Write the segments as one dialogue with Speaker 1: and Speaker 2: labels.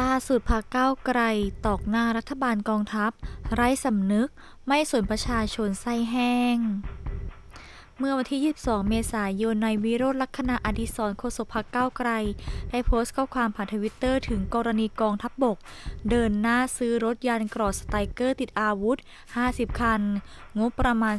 Speaker 1: ล่าสุดพักก้าวไกลตอกหน้ารัฐบาลกองทัพ ไร้สำนึก ไม่สนประชาชนไส้แห้ง เมื่อวันที่ 22 เมษายนนายวิโรจน์ลักษณะอดิศรโฆษกพักก้าวไกล ได้โพสต์ข้อความผ่านทวิตเตอร์ถึงกรณีกองทัพบบก เดินหน้าซื้อรถยานกรอดสไตเกอร์ติดอาวุธ 50 คัน งบประมาณ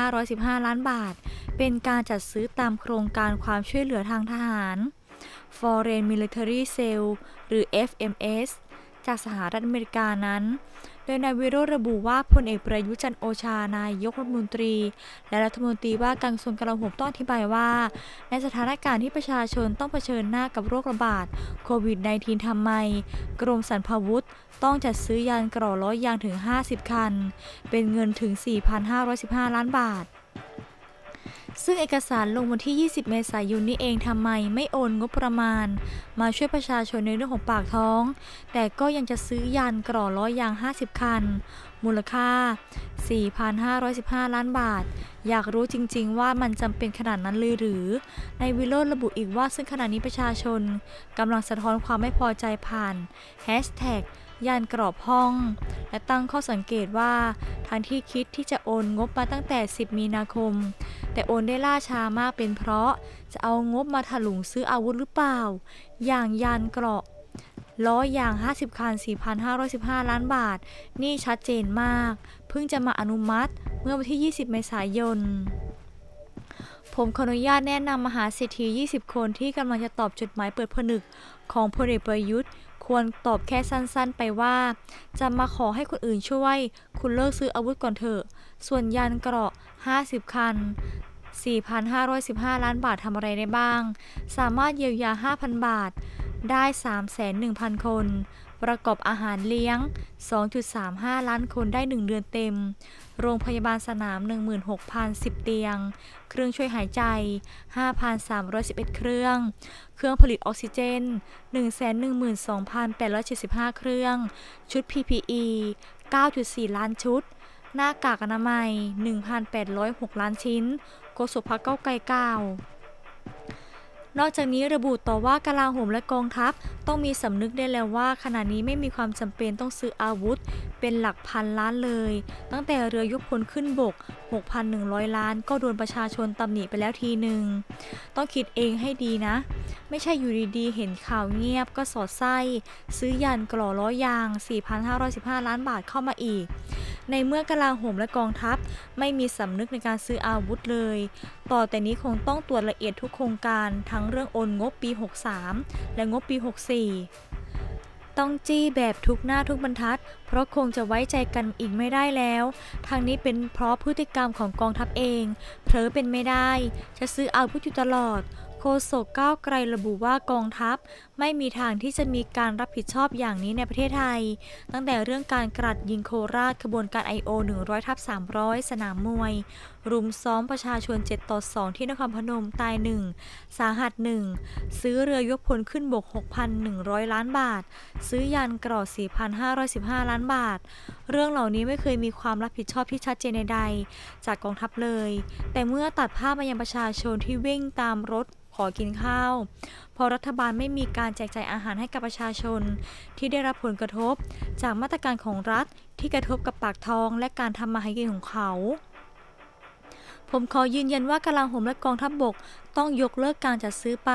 Speaker 1: 4,515 ล้านบาท เป็นการจัดซื้อตามโครงการความช่วยเหลือทางทหาร Foreign Military Sale หรือ FMS จากสหรัฐอเมริกานั้น โดยนายวิโรระบุว่าพลเอกประยุจันโอชานายกรัฐมนตรี และรัฐมนตรีว่าการกระทรวงกลาโหมต้องอธิบายว่า ในสถานการณ์ที่ประชาชนต้องเผชิญหน้ากับโรคระบาดโควิด -19 ทำไม กรมสรรพาวุธต้องจัดซื้อยานกรอล้อยางถึง 50 คัน เป็นเงินถึง 4,515 ล้านบาท ซึ่งเอกสารลงวันที่ 20 เมษายนนี้เองทำไมไม่โอนงบประมาณ มาช่วยประชาชนในเรื่องของปากท้อง แต่ก็ยังจะซื้อยานกรอล้อยาง 50 คัน มูลค่า 4,515 ล้านบาท อยากรู้จริง ๆ ว่ามันจำเป็นขนาดนั้นเลยหรือ ในวิโรจน์ระบุอีกว่าซึ่งขณะนี้ประชาชนกำลังสะท้อนความไม่พอใจผ่านแฮชแท็ก ยานกรอบห้อง และตั้งข้อสังเกตว่าทางที่คิดที่จะโอนงบมาตั้งแต่ 10 มีนาคม แต่โอนได้ล่าช้ามากเป็นเพราะจะเอางบมาถลุงซื้ออาวุธหรือเปล่า อย่างยานเกราะล้อยาง 50 คัน 4,515 ล้านบาท นี่ชัดเจนมาก เพิ่งจะมาอนุมัติเมื่อวันที่ 20 เมษายน ผมขออนุญาตแนะนำมหาเศรษฐี 20 คนที่กำลังจะตอบจดหมายเปิดผนึกของพลเอกประยุทธ์ ควรตอบแค่สั้นๆไปว่า จะมาขอให้คนอื่นช่วย คุณเลิกซื้ออาวุธก่อนเถอะ ส่วนยานเกราะ 50 คัน 4,515 ล้านบาททำอะไรได้บ้าง สามารถเยียวยา 5,000 บาท ได้ 301,000 คน ประกอบอาหารเลี้ยง 2.35 ล้านคนได้ 1 เดือนเต็ม โรงพยาบาลสนาม 16,010 เตียง เครื่องช่วยหายใจ 5,311 เครื่อง เครื่องผลิตออกซิเจน 112,875 เครื่อง ชุด PPE 9.4 ล้านชุด หน้ากากอนามัย 1,806 ล้านชิ้น โกศพักเก้าไกลกล่า นอกจากนี้ระบุต่อว่ากลาโหมและกองทัพ ต้องมีสำนึกได้แล้วว่า ขณะนี้ไม่มีความจำเป็นต้องซื้ออาวุธ เป็นหลักพันล้านเลย ตั้งแต่เรือยกพลขึ้นบก 6,100 ล้าน ก็โดนประชาชนตำหนิไปแล้วทีหนึ่งต้องคิดเองให้ดีนะ ไม่ใช่อยู่ดีๆ เห็นข่าวเงียบก็สอดไส้ ซื้อยานกล่อล้อยาง 4,515 ล้านบาทเข้ามาอีก ในเมื่อกลาโหมและกองทัพ ไม่มีสำนึกในการซื้ออาวุธเลยต่อแต่นี้คงต้องตรวจละเอียดทุกโครงการทั้งเรื่องโอนงบปี 63 และงบปี 64 ต้องจี้แบบทุกหน้าทุกบรรทัด เพราะคงจะไว้ใจกันอีกไม่ได้แล้ว ทางนี้เป็นเพราะพฤติกรรมของกองทัพเอง เผลอเป็นไม่ได้ จะซื้ออาวุธอยู่ตลอด ฆษกก้าวไกลระบุว่ากองทัพ ไม่มีทางที่จะมีการรับผิดชอบอย่างนี้ในประเทศไทย ตั้งแต่เรื่องการกรัดยิงโคราชขบวนการ I.O. 100ทับ300 สนามมวย รุมซ้อมประชาชน 7 ต่อ 2 ที่นครพนมตาย 1 สาหัส 1 ซื้อเรือยกพลขึ้นบก 6,100 ล้านบาท ซื้อยานกรอด4,515 ล้านบาท เรื่องเหล่านี้ไม่เคยมีความรับผิดชอบที่ชัดเจนใดๆจากกองทัพเลย แต่เมื่อตัดภาพมายังประชาชนที่วิ่งตามรถขอกินข้าว พอรัฐบาลไม่มีการแจกจ่ายอาหารให้กับประชาชน ที่ได้รับผลกระทบ จากมาตรการของรัฐที่กระทบกับปากท้องและการทำมาหากินของเขา ผมขอยืนยันว่ากลาโหมและกองทัพบบกต้องยกเลิกการจัดซื้อไป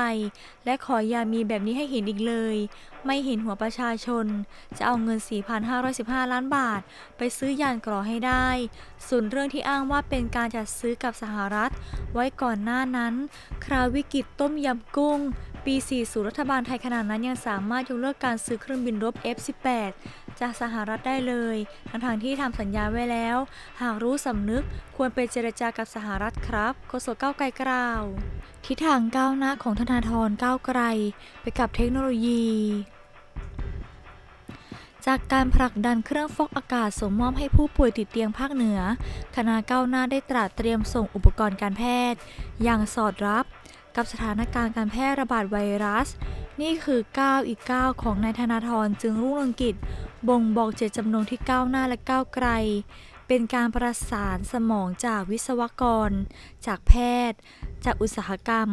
Speaker 1: และขออย่ามีแบบนี้ให้เห็นอีกเลย ไม่เห็นหัวประชาชน จะเอาเงิน 4,515 ล้านบาท ไปซื้อยานกรอให้ได้ ส่วนเรื่องที่อ้างว่าเป็นการจัดซื้อกับสหรัฐ ไว้ก่อนหน้านั้น คราววิกฤตต้มยำกุ้ง ปี 40 รัฐบาลไทยขณะนั้นยังสามารถยกเลิกการซื้อเครื่องบินรบ F-18 จากสหรัฐได้เลย ทั้งๆที่ทำสัญญาไว้แล้ว หากรู้สำนึกควรไปเจรจากับสหรัฐครับโฆษกก้าวไกลกล่าว ทิศทางก้าวหน้าของธนาธรก้าวไกล ไปกับเทคโนโลยีจากการผลักดันเครื่องฟอกอากาศส่งมอบให้ผู้ป่วยติดเตียงภาคเหนือ คณะก้าวหน้าได้ตราเตรียมส่งอุปกรณ์การแพทย์ อย่างสอดรับ กับสถานการณ์การแพร่ระบาดไวรัส นี่คือก้าวอีกก้าวของนายธนาธรจึงรุ่งเรืองกิจ บ่งบอกเจตจำนงที่ก้าวหน้าและก้าวไกล เป็นการประสานสมองจากวิศวกร จากแพทย์ จากอุตสาหกรรม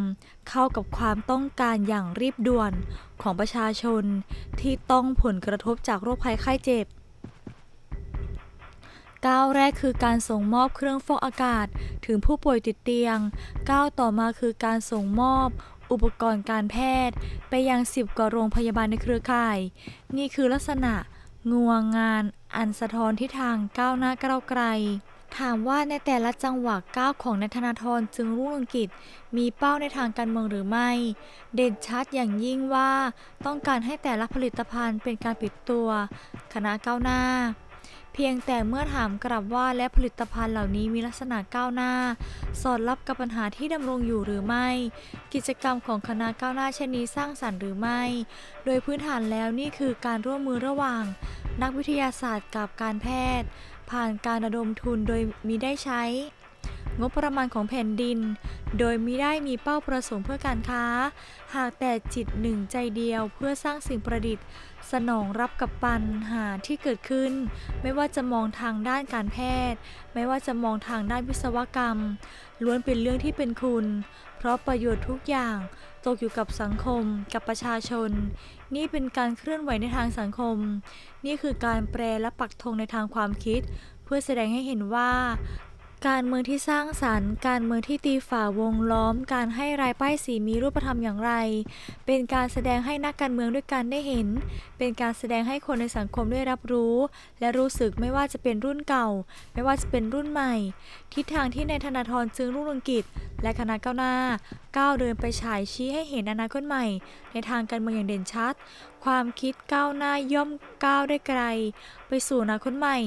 Speaker 1: เข้ากับความต้องการอย่างรีบด่วนของประชาชน ที่ต้องผลกระทบจากโรคภัยไข้เจ็บ ก้าวแรกคือการส่งมอบเครื่องฟอกอากาศ ถึงผู้ป่วยติดเตียง ก้าวต่อมาคือการส่งมอบ อุปกรณ์การแพทย์ ไปยังสิบกว่าโรงพยาบาลในเครือข่าย นี่คือลักษณะงวงงานอันสะท้อนที่ทางก้าวหน้าก้าวไกล ถามว่าในแต่ละจังหวะก้าวของนายธนาธรจึงรุ่งเรืองกิจ มีเป้าในทางการเมืองหรือไม่ เด่นชัดอย่างยิ่งว่าต้องการให้แต่ละผลิตภัณฑ์เป็นการปิดตัว คณะก้าวหน้า เพียงแต่เมื่อถามกลับว่าและผลิตภัณฑ์เหล่านี้มีลักษณะก้าวหน้า สอดรับกับปัญหาที่ดำรงอยู่หรือไม่ กิจกรรมของคณะก้าวหน้าเช่นนี้สร้างสรรค์หรือไม่ โดยพื้นฐานแล้วนี่คือการร่วมมือระหว่าง นักวิทยาศาสตร์กับการแพทย์ ผ่านการระดมทุนโดยมิได้ใช้ งบประมาณของแผ่นดิน โดยมิได้มีเป้าประสงค์เพื่อการค้า หากแต่จิตหนึ่งใจเดียวเพื่อสร้างสิ่งประดิษฐ์ สนองรับกับปัญหาที่เกิดขึ้น ไม่ว่าจะมองทางด้านการแพทย์ ไม่ว่าจะมองทางด้านวิศวกรรม ล้วนเป็นเรื่องที่เป็นคุณ เพราะประโยชน์ทุกอย่างตกอยู่กับสังคมกับประชาชน นี่เป็นการเคลื่อนไหวในทางสังคม นี่คือการแปลและปักธงในทางความคิด เพื่อแสดงให้เห็นว่า การเมืองที่สร้างสรรค์ การเมืองที่ตีฝ่าวงล้อม การให้รายป้ายสีมีรูปธรรมอย่างไร เป็นการแสดงให้นักการเมืองด้วยกันได้เห็น เป็นการแสดงให้คนในสังคมได้รับรู้ และรู้สึกไม่ว่าจะเป็นรุ่นเก่า ไม่ว่าจะเป็นรุ่นใหม่ ทิศทางที่ในายธนาธรจึงรุ่งเรืองกิจ และคณะก้าวหน้าก้าวเดินไปฉายชี้ให้เห็นอนาคตใหม่ ในทางการเมืองอย่างเด่นชัด ความคิดก้าวหน้าย่อมก้าวได้ไกล ไปสู่อนาคตใหม่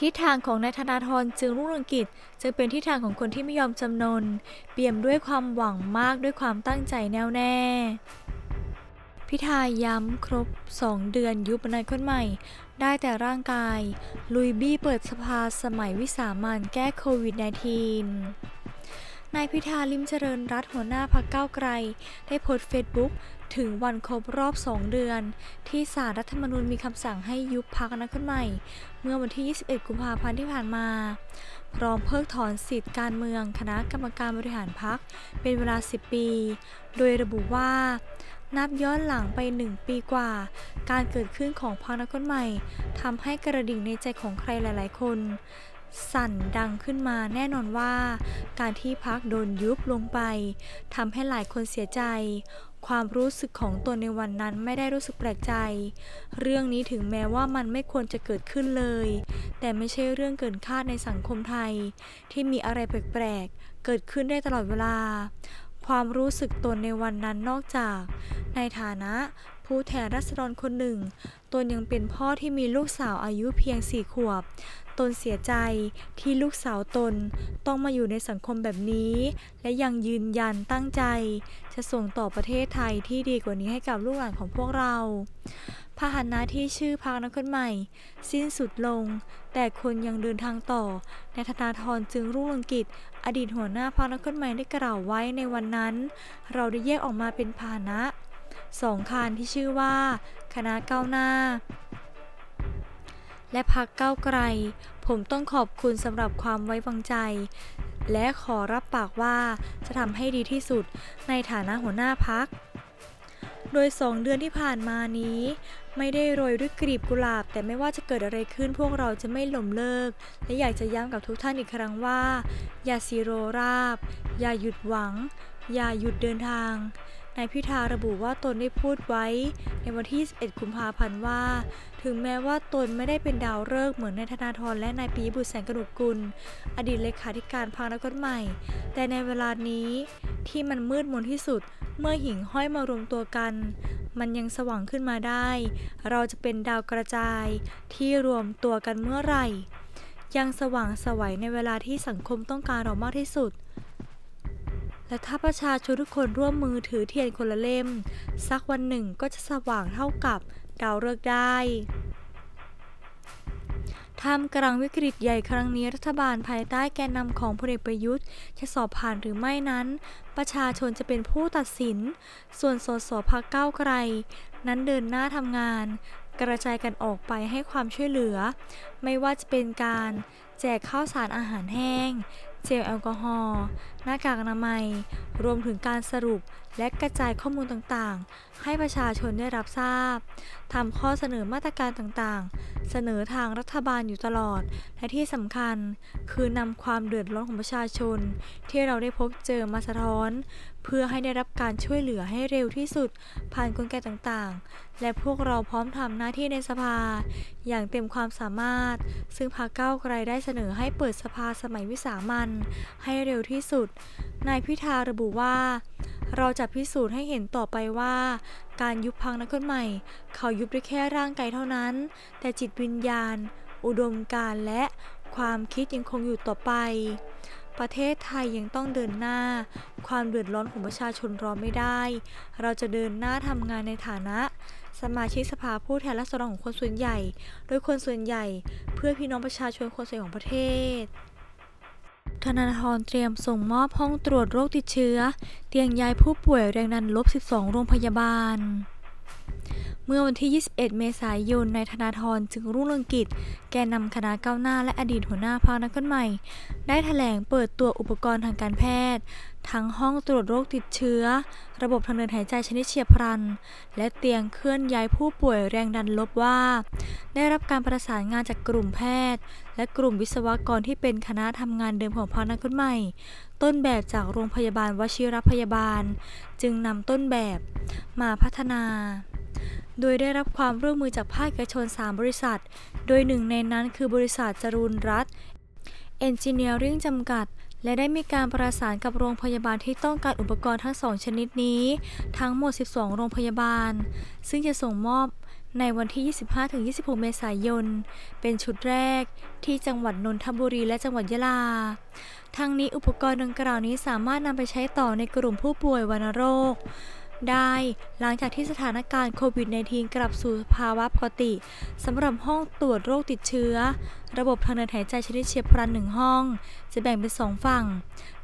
Speaker 1: ทิศทางของนายธนาธรจึงรุ่งเรืองกิจจึงเป็นทิศทางของคนที่ไม่ยอมจำนน เปี่ยมด้วยความหวังมากด้วยความตั้งใจแน่วแน่พิธาย้ำครบ 2 เดือนยุบนายคตใหม่ ได้แต่ร่างกาย ลุยบี้เปิดสภาสมัยวิสามันแก้โควิด -19 นายพิธาลิมเจริญรัตหัวหน้าพักเก้าวไกล ได้โพสต์เฟซบุ๊ก ถึงวันครบรอบ 2 เดือน ที่ศาลรัฐธรรมนูญมีคำสั่งให้ยุบพักอนาคตใหม่ เมื่อวันที่ 21 กุมภาพันธ์ที่ผ่านมา พร้อมเพิกถอนสิทธิการเมืองคณะกรรมการบริหารพักเป็นเวลา 10 ปี โดยระบุว่า นับย้อนหลังไป 1 ปีกว่า การเกิดขึ้นของพรรคอนาคตใหม่ทำให้กระดิ่งในใจของใครหลาย ๆ คนสั่นดังขึ้นมาแน่นอนว่า การที่พักโดนยุบลงไปทำให้หลายคนเสียใจ ความรู้สึกของตนในวันนั้นไม่ได้รู้สึกแปลกใจ เรื่องนี้ถึงแม้ว่ามันไม่ควรจะเกิดขึ้นเลย แต่ไม่ใช่เรื่องเกินคาดในสังคมไทย ที่มีอะไรแปลกๆ เกิดขึ้นได้ตลอดเวลา ความรู้สึกตนในวันนั้นนอกจาก ในฐานะผู้แทนรัษฎรคนหนึ่ง ตนยังเป็นพ่อที่มีลูกสาวอายุเพียงสี่ขวบ ตนเสียใจที่ลูกสาวตนต้องมาอยู่ในสังคมแบบนี้ และยังยืนยันตั้งใจ จะส่งต่อประเทศไทยที่ดีกว่านี้ให้กับลูกหลานของพวกเราพาหนะที่ชื่อพรรคนักคนใหม่ สิ้นสุดลง แต่คนยังเดินทางต่อในธนาธรจึงรุ่งเรืองกิจ อดีตหัวหน้าพรรคนักคนใหม่ได้กล่าวไว้ในวันนั้น เราได้แยกออกมาเป็นพาหนะสองคันที่ชื่อว่า คณะก้าวหน้า และพักเก้าไกล ผมต้องขอบคุณสำหรับความไว้วางใจ และขอรับปากว่าจะทำให้ดีที่สุดในฐานะหัวหน้าพัก โดย2เดือนที่ผ่านมานี้ ไม่ได้โรยด้วยกลีบกุหลาบ แต่ไม่ว่าจะเกิดอะไรขึ้นพวกเราจะไม่หล่มเลิก และอยากจะย้ำกับทุกท่านอีกครั้งว่า อย่าซีโรราบ อย่าหยุดหวัง อย่าหยุดเดินทาง นายพิธาระบุว่าตนได้พูดไว้ ในวันที่ 21 กุมภาพันธ์ว่า ถึงแม้ว่าตนไม่ได้เป็นดาวฤกษ์เหมือนนายธนาธรและนายปีบุตรแสงกระดูกกุล อดีตเลขาธิการพรรคนักกฎใหม่แต่ในเวลานี้ที่มันมืดมนที่สุดเมื่อหิ่งห้อยมารวมตัวกัน มันยังสว่างขึ้นมาได้ เราจะเป็นดาวกระจายที่รวมตัวกันเมื่อไหร่ ยังสว่างสวัยในเวลาที่สังคมต้องการเรามากที่สุด และถ้าประชาชนทุกคนร่วมมือถือเทียนคนละเล่ม สักวันหนึ่งก็จะสว่างเท่ากับดาวฤกษ์ได้ท่ามกลางวิกฤตใหญ่ครั้งนี้รัฐบาลภายใต้แกนนำของพลเอกประยุทธ์ จะสอบผ่านหรือไม่นั้น ประชาชนจะเป็นผู้ตัดสิน ส่วนสสพักเก้าไกล นั้นเดินหน้าทำงาน กระจายกันออกไปให้ความช่วยเหลือ ไม่ว่าจะเป็นการ แจกข้าวสารอาหารแห้ง เจลแอลกอฮอล์หน้ากากอนามัย รวมถึงการสรุปและกระจายข้อมูลต่างๆ ให้ประชาชนได้รับทราบทำข้อเสนอมาตรการต่างๆ เสนอทางรัฐบาลอยู่ตลอด และที่สำคัญ คือนำความเดือดร้อนของประชาชน ที่เราได้พบเจอมาสะท้อน เพื่อให้ได้รับการช่วยเหลือให้เร็วที่สุดผ่านกลไกต่างๆและพวกเราพร้อมทำหน้าที่ในสภา อย่างเต็มความสามารถ ซึ่งพรรคก้าวไกลได้เสนอให้เปิดสภาสมัยวิสามันให้เร็วที่สุด นายพิธาระบุว่า เราจะพิสูจน์ให้เห็นต่อไปว่า การยุบพักนักกฎใหม่ เขายุบได้แค่ร่างกายเท่านั้น แต่จิตวิญญาณ อุดมการณ์และความคิดยังคงอยู่ต่อไป ประเทศไทยยังต้องเดินหน้า ความเดือดร้อนของประชาชนรอไม่ได้ เราจะเดินหน้าทำงานในฐานะ สมาชิกสภาผู้แทนราษฎรของคนส่วนใหญ่ โดยคนส่วนใหญ่ เพื่อพี่น้องประชาชนคนส่วนใหญ่ของประเทศ ธนาธรเตรียมส่งมอบห้องตรวจโรคติดเชื้อ เตียงย้ายผู้ป่วยแรงดันลบ 12 โรงพยาบาล เมื่อวันที่ 21 เมษายน นายธนาธรจึงรุ่งเรืองกิจ แกนนำคณะก้าวหน้าและอดีตหัวหน้าพรรคนักขึ้นใหม่ ได้แถลงเปิดตัวอุปกรณ์ทางการแพทย์ ทั้งห้องตรวจโรคติดเชื้อ ระบบทางเดินหายใจชนิดเฉียบพลัน และเตียงเคลื่อนย้ายผู้ป่วยแรงดันลบว่า ได้รับการประสานงานจากกลุ่มแพทย์ และกลุ่มวิศวกรที่เป็นคณะทำงานเดิมของพรรคนักขึ้นใหม่ ต้นแบบจากโรงพยาบาลวชิรพยาบาล จึงนำต้นแบบมาพัฒนา โดยได้รับความร่วมมือจากภาคเอกชน 3 บริษัท โดยหนึ่งในนั้นคือบริษัทจรูนรัตเอนจิเนียริงจำกัด และได้มีการประสานกับโรงพยาบาลที่ต้องการอุปกรณ์ทั้งสองชนิดนี้ ทั้งหมด 12 โรงพยาบาล ซึ่งจะส่งมอบในวันที่ 25-26 เมษายน เป็นชุดแรกที่จังหวัดนนทบุรีและจังหวัดยะลา ทั้งนี้อุปกรณ์ดังกล่าวนี้สามารถนำไปใช้ต่อในกลุ่มผู้ป่วยวัณโรค ได้ หลังจากที่สถานการณ์โควิด -19 กลับสู่ภาวะปกติสำหรับห้องตรวจโรคติดเชื้อ ระบบทางเดินหายใจชนิดเฉียบพลันหนึ่งห้อง จะแบ่งเป็นสองฝั่ง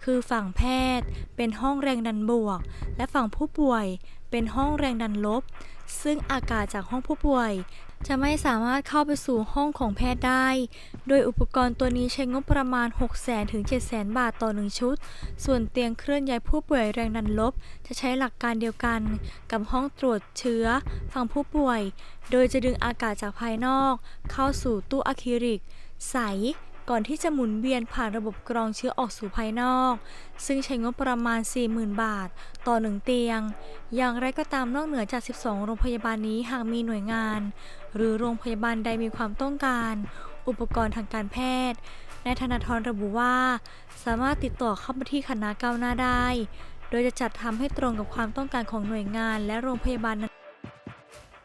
Speaker 1: คือฝั่งแพทย์ เป็นห้องแรงดันบวก และฝั่งผู้ป่วย เป็นห้องแรงดันลบ ซึ่งอากาศจากห้องผู้ป่วย จะไม่สามารถเข้าไปสู่ห้องของแพทย์ได้ โดยอุปกรณ์ตัวนี้ใช้งบประมาณ 600,000 ถึง 700,000บาทต่อ 1 ชุด ส่วนเตียงเคลื่อนย้ายผู้ป่วยแรงดันลบ จะใช้หลักการเดียวกันกับห้องตรวจเชื้อฝั่งผู้ป่วย โดยจะดึงอากาศจากภายนอก เข้าสู่ตู้อะคริลิก ใสก่อนที่จะหมุนเวียนผ่านระบบกรองเชื้อออกสู่ภายนอก ซึ่งใช้งบประมาณ 40,000 บาท ต่อ1เตียง อย่างไรก็ตามนอกเหนือจาก 12 โรงพยาบาลนี้หากมีหน่วยงาน หรือโรงพยาบาลใดมีความต้องการ อุปกรณ์ทางการแพทย์นายธนาธรระบุว่า สามารถติดต่อเข้ามาที่คณะก้าวหน้าได้ โดยจะจัดทำให้ตรงกับความต้องการของหน่วยงานและโรงพยาบาลนั้น